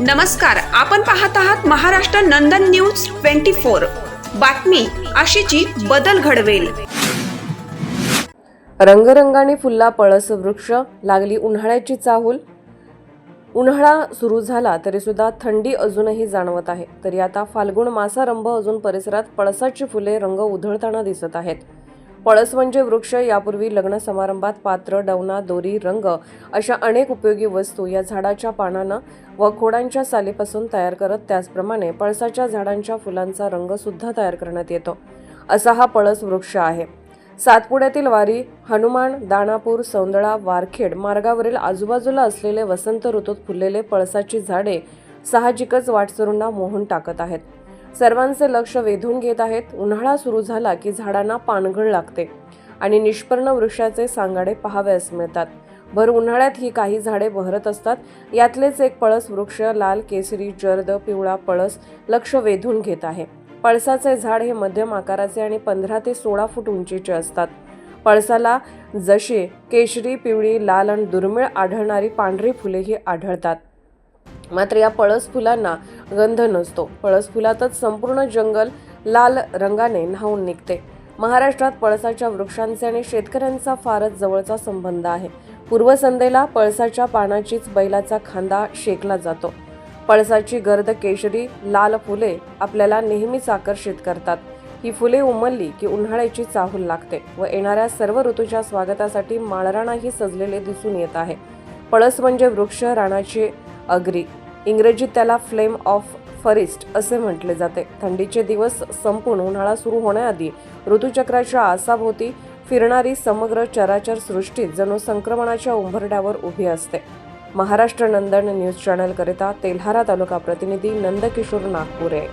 नमस्कार आपण पाहत आहात Maharashtra Nandan news twenty four. बातमी आशेची बदल घडवेल. रंगरंगाने फुलला पळस वृक्ष लागली उन्हाळ्याची चाहूल. उन्हाळा सुरू झाला तरी सुद्धा थंडी अजूनही जाणवत आहे. तरी आता फाल्गुन मासारंभ अजून परिसरात पळसाची फुले रंग उधळताना दिसत आहेत. पळस म्हणजे वृक्ष यापूर्वी लग्न समारंभात पात्र डवना दोरी रंग अशा अनेक उपयोगी वस्तू या झाडाच्या पानानं व खोडांच्या सालीपासून तयार करत त्याचप्रमाणे पळसाच्या झाडांच्या फुलांचा रंग सुद्धा तयार करण्यात येतो. असा हा पळस वृक्ष आहे. सातपुड्यातील वारी हनुमान दानापूर सौंदळा वारखेड मार्गावरील आजूबाजूला असलेले वसंत ऋतूत फुललेले पळसाची झाडे साहजिकच वाटसरूंना मोहून टाकत आहेत. सर्वांचे लक्ष वेधून घेत आहेत. उन्हाळा सुरू झाला की झाडांना पानगळ लागते आणि निष्पर्ण वृक्षाचे सांगाडे पहावयास मिळतात. भर उन्हाळ्यात ही काही झाडे बहरत असतात. यातलेच एक पळस वृक्ष लाल केसरी जर्द पिवळा पळस लक्ष वेधून घेत आहे. पळसाचे झाड हे मध्यम आकाराचे आणि पंधरा ते सोळा फूट उंचीचे असतात. पळसाला जशी केशरी पिवळी लाल आणि दुर्मिळ आढळणारी पांढरी फुलेही आढळतात. मात्र या पळस फुलांना गंध नसतो. पळस फुलातच संपूर्ण जंगल लाल रंगाने न्हावून निघते. महाराष्ट्रात पळसाच्या वृक्षांचे आणि शेतकऱ्यांचा फारच जवळचा संबंध आहे. पूर्वसंध्येला पळसाच्या पानाचीच बैलाचा खांदा शेकला जातो. पळसाची गर्द केशरी लाल फुले आपल्याला नेहमीच आकर्षित करतात. ही फुले उमलली की उन्हाळ्याची चाहूल लागते व येणाऱ्या सर्व ऋतूच्या स्वागतासाठी माळराणाही सजलेले दिसून येत आहे. पळस म्हणजे वृक्ष राणाची अग्री. इंग्रजीत त्याला फ्लेम ऑफ फरिस्ट असे म्हटले जाते. थंडीचे दिवस संपून उन्हाळा सुरू होण्याआधी ऋतुचक्राच्या आसाभोवती फिरणारी समग्र चराचर सृष्टीत जणू संक्रमणाच्या उंबरड्यावर उभी असते. महाराष्ट्र नंदन न्यूज चॅनलकरिता तेल्हारा तालुका प्रतिनिधी नंदकिशोर नागपुरे.